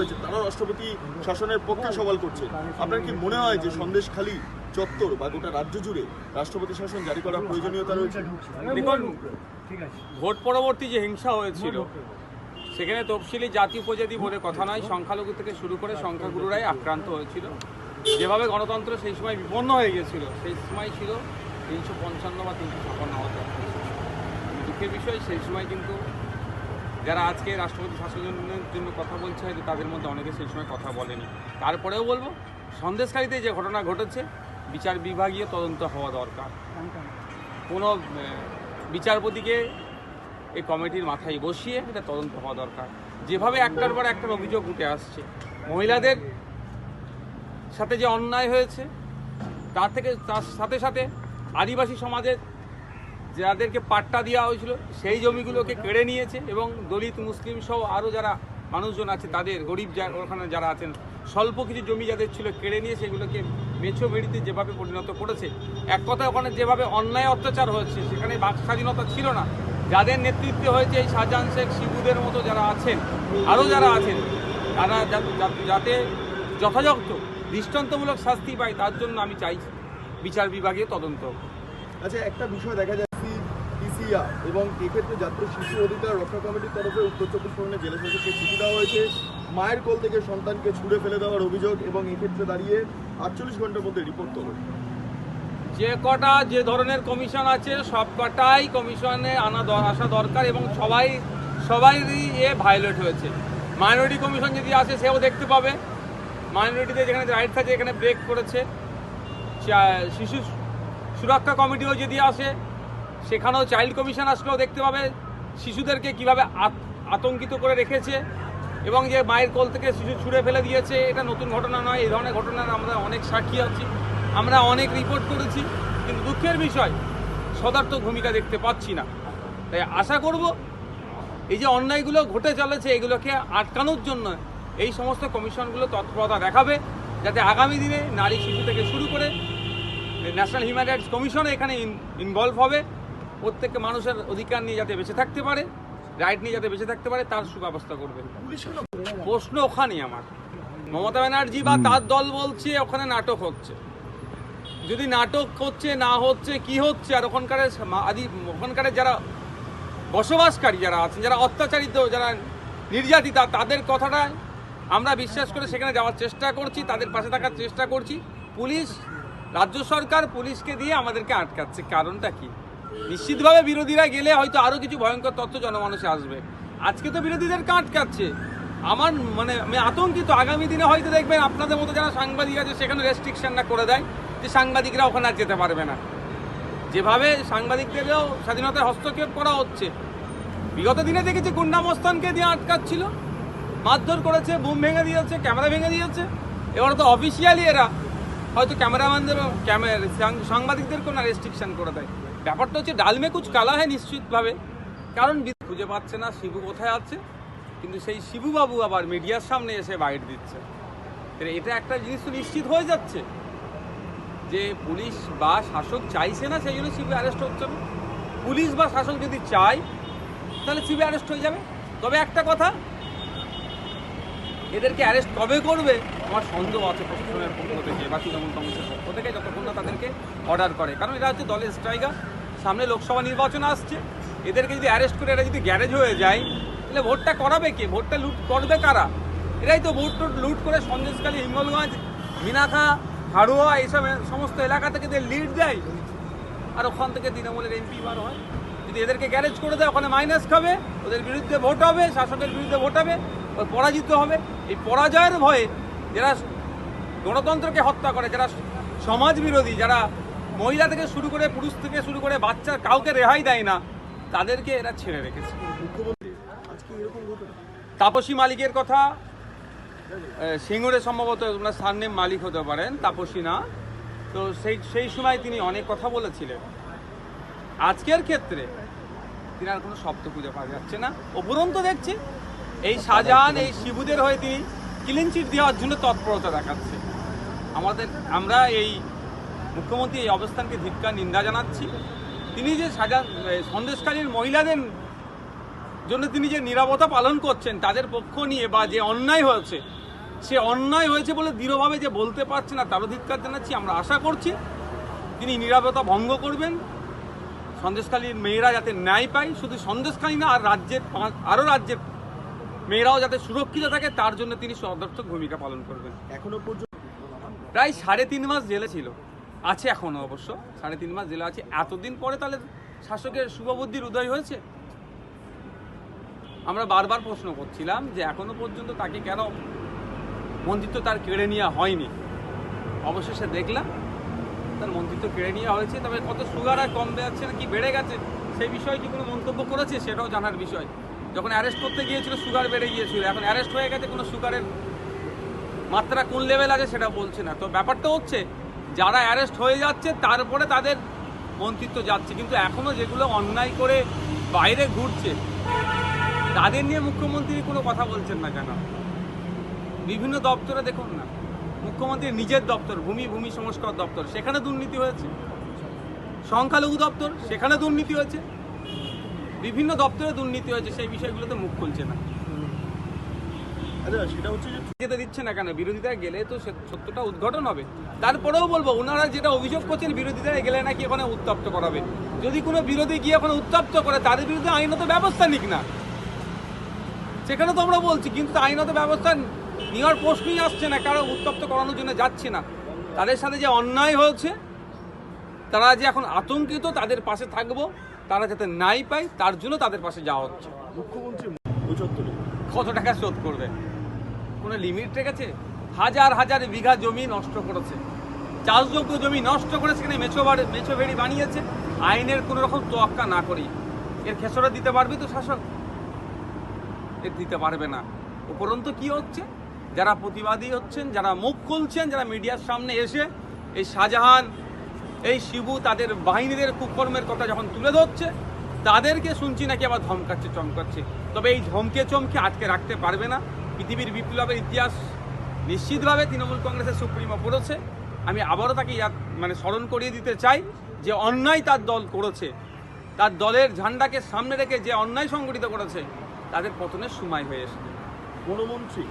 রয়েছে তারা রাষ্ট্রপতি শাসনের পক্ষে সওয়াল করছে। আপনার কি মনে হয় যে সন্দেশখালী চত্বর বা গোটা রাজ্য জুড়ে রাষ্ট্রপতি শাসন জারি করার প্রয়োজনীয়তা রয়েছে? ভোট পরবর্তী যে হিংসা হয়েছিল, সেখানে তফসিলি জাতি উপজাতি বলে কথা নয়, সংখ্যালঘু থেকে শুরু করে সংখ্যাগুরুরাই আক্রান্ত হয়েছিল। যেভাবে গণতন্ত্র সেই সময় বিপন্ন হয়ে গিয়েছিল সেই সময় ছিল তিনশো পঞ্চান্ন বা তিনশো ছাপান্ন হাজার দুঃখের বিষয়, সেই সময় কিন্তু যারা আজকে রাষ্ট্রপতি শাসনের জন্য কথা বলছে, হয়তো তাদের মধ্যে অনেকে সেই সময় কথা বলেনি। তারপরেও বলব, সন্দেশকারীতে যে ঘটনা ঘটেছে, বিচার বিভাগীয় তদন্ত হওয়া দরকার। কোনো বিচারপতিকে এই কমিটির মাথায় বসিয়ে এটা তদন্ত হওয়া দরকার। যেভাবে একটার পর একটার অভিযোগ উঠে আসছে, মহিলাদের সাথে যে অন্যায় হয়েছে, তার থেকে, তার সাথে সাথে আদিবাসী সমাজের যাদেরকে পাট্টা দেওয়া হয়েছিল, সেই জমিগুলোকে কেড়ে নিয়েছে এবং দলিত মুসলিম সহ আরও যারা মানুষজন আছে, তাদের গরিব যা- ওখানে যারা আছেন, স্বল্প কিছু জমি যাদের ছিল কেড়ে নিয়ে সেগুলোকে মেছো বেড়িতে যেভাবে পরিণত করেছে এক কথায় ওখানে যেভাবে অন্যায় অত্যাচার হয়েছে, সেখানে বাক স্বাধীনতা ছিল না যাদের নেতৃত্বে হয়েছে এই শাহজাহান শেখ, শিবুদের মতো যারা আছেন আরও যারা আছেন, তারা যাতে যথাযথ, দৃষ্টান্তমূলক শাস্তি পায়, তার জন্য আমি চাইছি বিচার বিভাগীয় তদন্ত। আচ্ছা একটা বিষয় দেখা যাচ্ছে পিসিয়া এবং এক্ষেত্রে জাতীয় শিশু অধিকার রক্ষা কমিটির তরফে উত্তর চব্বিশ পরগনা জেলা শাসককে চিঠি দেওয়া হয়েছে। মায়ের কোল থেকে সন্তানকে ছুঁড়ে ফেলে দেওয়ার অভিযোগ এবং এক্ষেত্রে দাঁড়িয়ে আটচল্লিশ ঘণ্টার মধ্যে রিপোর্ট তোলো যে কটা যে ধরনের কমিশন আছে, সব কটাই কমিশনে আনা আসা দরকার এবং সবাই, সবাইরই এ ভায়োলেট হয়েছে। মাইনরিটি কমিশন যদি আসে, সেও দেখতে পাবে। মাইনরিটিতে যেখানে রাইটস থাকে এখানে ব্রেক করেছে। শিশু সুরক্ষা কমিটিও যদি আসে সেখানেও চাইল্ড কমিশন আসলেও দেখতে পাবে শিশুদেরকে কীভাবে আত- আতঙ্কিত করে রেখেছে এবং যে মায়ের কোল থেকে শিশু ছুঁড়ে ফেলে দিয়েছে, এটা নতুন ঘটনা নয় এই ধরনের ঘটনার আমরা অনেক সাক্ষী আছি, আমরা অনেক রিপোর্ট করেছি, কিন্তু দুঃখের বিষয় সদার্থক ভূমিকা দেখতে পাচ্ছি না। তাই আশা করব, এই যে অন্যায়গুলো ঘটে চলেছে, এগুলোকে আটকানোর জন্য এই সমস্ত কমিশনগুলো তৎপরতা দেখাবে, যাতে আগামী দিনে নারী শিশু থেকে শুরু করে, ন্যাশনাল হিউম্যান রাইটস কমিশন এখানে ইনভলভ হবে। প্রত্যেককে মানুষের অধিকার নিয়ে যাতে বেঁচে থাকতে পারে রাইট নিয়ে যাতে বেঁচে থাকতে পারে তার সুব্যবস্থা করবে। প্রশ্ন ওখানেই আমার। মমতা ব্যানার্জি বা তার দল বলছে ওখানে নাটক হচ্ছে। যদি নাটক হচ্ছে না হচ্ছে কি হচ্ছে আর ওখানকার আদি ওখানকার যারা বসবাসকারী যারা আছেন যারা অত্যাচারিত যারা নির্যাতিতা তাদের কথাটা আমরা বিশ্বাস করে সেখানে যাওয়ার চেষ্টা করছি তাদের পাশে থাকার চেষ্টা করছি। পুলিশ রাজ্য সরকার পুলিশকে দিয়ে আমাদেরকে আটকাচ্ছে। কারণটা কি? নিশ্চিতভাবে বিরোধীরা গেলে হয়তো আরও কিছু ভয়ঙ্কর তথ্য জনমানুষে আসবে। আজকে তো বিরোধীদেরকে আটকাচ্ছে আমার মানে আমি আতঙ্কিত। আগামী দিনে হয়তো দেখবেন আপনাদের মতো যারা সাংবাদিক আছে, সেখানে রেস্ট্রিকশনটা করে দেয় যে সাংবাদিকরা ওখানে আর যেতে পারবে না। যেভাবে সাংবাদিকদেরও স্বাধীনতায় হস্তক্ষেপ করা হচ্ছে। বিগত দিনে দেখেছি গুন্ডামস্তানকে দিয়ে আটকাচ্ছিল। মারধর করেছে, বুম ভেঙে দিয়েছে, ক্যামেরা ভেঙে দিয়েছে। এবার তো অফিসিয়ালি এরা হয়তো ক্যামেরাম্যানদের ক্যামেরা সাংবাদিকদের কোনো রেস্ট্রিকশন করে দেয়। ব্যাপারটা হচ্ছে ডালমে কুচ কালা হয় নিশ্চিতভাবে। কারণ খুঁজে পাচ্ছে না শিবু কোথায় আছে। কিন্তু সেই শিবুবাবু আবার মিডিয়ার সামনে এসে বাইট দিচ্ছে। এটা একটা জিনিস তো নিশ্চিত হয়ে যাচ্ছে। যে পুলিশ বা শাসক চাইছে না সেই জন্য সিবি অ্যারেস্ট হচ্ছে না। পুলিশ বা শাসক যদি চায়, তাহলে সিবি অ্যারেস্ট হয়ে যাবে। তবে একটা কথা, এদেরকে অ্যারেস্ট কবে করবে? আমার সন্দেহ আছে প্রশাসনের পক্ষ থেকে বা তৃণমূল কংগ্রেসের পক্ষ থেকে যতক্ষণ না তাদেরকে অর্ডার করে। কারণ এরা হচ্ছে দলের স্ট্রাইকার সামনে লোকসভা নির্বাচন আসছে। এদেরকে যদি অ্যারেস্ট করে, এরা যদি গ্যারেজ হয়ে যায়, তাহলে ভোটটা করাবে কে? ভোটটা লুট করবে কারা? এরাই তো ভোট টোট লুট করে সন্দেশকালী হিঙ্গলগঞ্জ, মিনাখা, হাড়ুয়া এইসব সমস্ত এলাকা থেকে এদের লিড দেয়, আর ওখান থেকে তৃণমূলের এমপি বার হয়। যদি এদেরকে গ্যারেজ করে দেয়, ওখানে মাইনাস খাবে, ওদের বিরুদ্ধে ভোট হবে, শাসকের বিরুদ্ধে ভোট হবে ওই পরাজিত হবে। এই পরাজয়ের ভয়ে যারা গণতন্ত্রকে হত্যা করে, যারা সমাজ বিরোধী যারা মহিলা থেকে শুরু করে পুরুষ থেকে শুরু করে বাচ্চা কাউকে রেহাই দেয় না তাদেরকে এরা ছেড়ে রেখেছে। তাপসী মালিকের কথা সিঙ্গুরে সম্ভবত ওনার সামনে মালিক হতে পারেন তাপসী না। তো সেই সেই সময় তিনি অনেক কথা বলেছিলেন। আজকের ক্ষেত্রে তিনি আর কোনো শব্দ খুঁজে পাওয়া যাচ্ছে না। উপরন্ত দেখছি এই শাহজাহান এই শিবুদের হয়ে তিনি ক্লিন চিট দেওয়ার জন্য তৎপরতা দেখাচ্ছে। আমাদের আমরা এই মুখ্যমন্ত্রী এই অবস্থানকে ধিক্কার নিন্দা জানাচ্ছি। তিনি যে সাজা সন্দেশকারীর মহিলাদের জন্য তিনি যে নিরাপত্তা পালন করছেন তাদের পক্ষ নিয়ে বা যে অন্যায় হয়েছে সে অন্যায় হয়েছে বলে দৃঢ়ভাবে যে বলতে পারছে না তারও ধিক্কার জানাচ্ছি। আমরা আশা করছি তিনি নিরাপত্তা ভঙ্গ করবেন। সন্দেশখালীর মেয়েরা যাতে ন্যায় পায় শুধু সন্দেশখালী না আর রাজ্যের পাঁচ- আরও রাজ্যের মেয়েরাও যাতে সুরক্ষিত থাকে তার জন্য তিনি সদর্থক ভূমিকা পালন করবেন। এখনও পর্যন্ত প্রায় সাড়ে তিন মাস জেলে ছিল। আছে এখনও অবশ্য, সাড়ে তিন মাস জেলে আছে। এতদিন পরে তাহলে শাসকের শুভবুদ্ধির উদয় হয়েছে? আমরা বারবার প্রশ্ন করছিলাম যে এখনও পর্যন্ত তাকে কেন মন্ত্রিত্ব তার কেড়ে নেওয়া হয়নি? অবশেষে দেখলাম তার মন্ত্রিত্ব কেড়ে নেওয়া হয়েছে, তবে কত সুগার আর কম যাচ্ছে না কি বেড়ে গেছে, সেই বিষয়ে কি কোনো মন্তব্য করেছে? সেটাও জানার বিষয়। যখন অ্যারেস্ট করতে গিয়েছিল, সুগার বেড়ে গিয়েছিল। এখন অ্যারেস্ট হয়ে গেছে, কোনো সুগারের মাত্রা কোন লেভেল আছে সেটা বলছে না। তো ব্যাপারটা হচ্ছে যারা অ্যারেস্ট হয়ে যাচ্ছে তারপরে তাদের মন্ত্রিত্ব যাচ্ছে। কিন্তু এখনও যেগুলো অন্যায় করে বাইরে ঘুরছে, তাদের নিয়ে মুখ্যমন্ত্রী কোনো কথা বলছেন না কেন? বিভিন্ন দপ্তরে দেখুন না মুখ্যমন্ত্রীর নিজের দপ্তর, ভূমি ভূমি সংস্কার দপ্তর, সেখানে দুর্নীতি হয়েছে। সংখ্যালঘু দপ্তর, সেখানে দুর্নীতি হয়েছে। বিভিন্ন দপ্তরে দুর্নীতি হয়েছে, সেই বিষয়গুলোতে মুখ খুলছে না। সেটা হচ্ছে যেতে দিচ্ছে না কেন? বিরোধিতা গেলে তো সত্যটা উদ্ঘাটন হবে। তারপরেও বলব ওনারা যেটা অভিযোগ করছেন বিরোধিতা গেলে নাকি ওখানে উত্তপ্ত করাবে। যদি কোনো বিরোধী গিয়ে ওখানে উত্তপ্ত করে তাদের বিরুদ্ধে আইনত ব্যবস্থা নিক না। সেখানে তো আমরা বলছি কিন্তু আইনত ব্যবস্থা নেওয়ার প্রশ্নই আসছে না কারও উত্তপ্ত করানোর জন্য যাচ্ছে না। তাদের সাথে যে অন্যায় হয়েছে তারা যে এখন আতঙ্কিত তাদের পাশে থাকব তারা যাতে নাই পায় তার জন্য তাদের পাশে যাওয়া হচ্ছে। মুখ্যমন্ত্রী কত টাকা শোধ করবে? কোনো লিমিট রেখেছে? হাজার হাজার বিঘা জমি নষ্ট করেছে। চাষযোগ্য জমি নষ্ট করে সেখানে মেছো ভেড়ি বানিয়েছে। আইনের কোনো রকম তোয়াক্কা না করি এর খেসরা দিতে পারবি তো শাসক? এর দিতে পারবে না। উপরন্তু কি হচ্ছে? যারা প্রতিবাদী হচ্ছেন, যারা মুখ খুলছেন, যারা মিডিয়ার সামনে এসে এই শাহজাহান, এই শিবু তাদের বাহিনীদের কুকর্মের কথা যখন তুলে ধরছে, তাদেরকে শুনছি নাকি আবার ধমকাচ্ছে, চমকাচ্ছে। তবে এই ধমকে চমকে আটকে রাখতে পারবে না। পৃথিবীর বিপ্লবের ইতিহাস নিশ্চিতভাবে তৃণমূল কংগ্রেসের সুপ্রিমো পড়েছে। আমি আবারও তাকে মানে স্মরণ করিয়ে দিতে চাই যে অন্যায় তার দল করেছে। তার দলের ঝান্ডাকে সামনে রেখে যে অন্যায় সংগঠিত করেছে, তাদের পতনের সময় হয়ে এসেছে। কোনো মন্ত্রী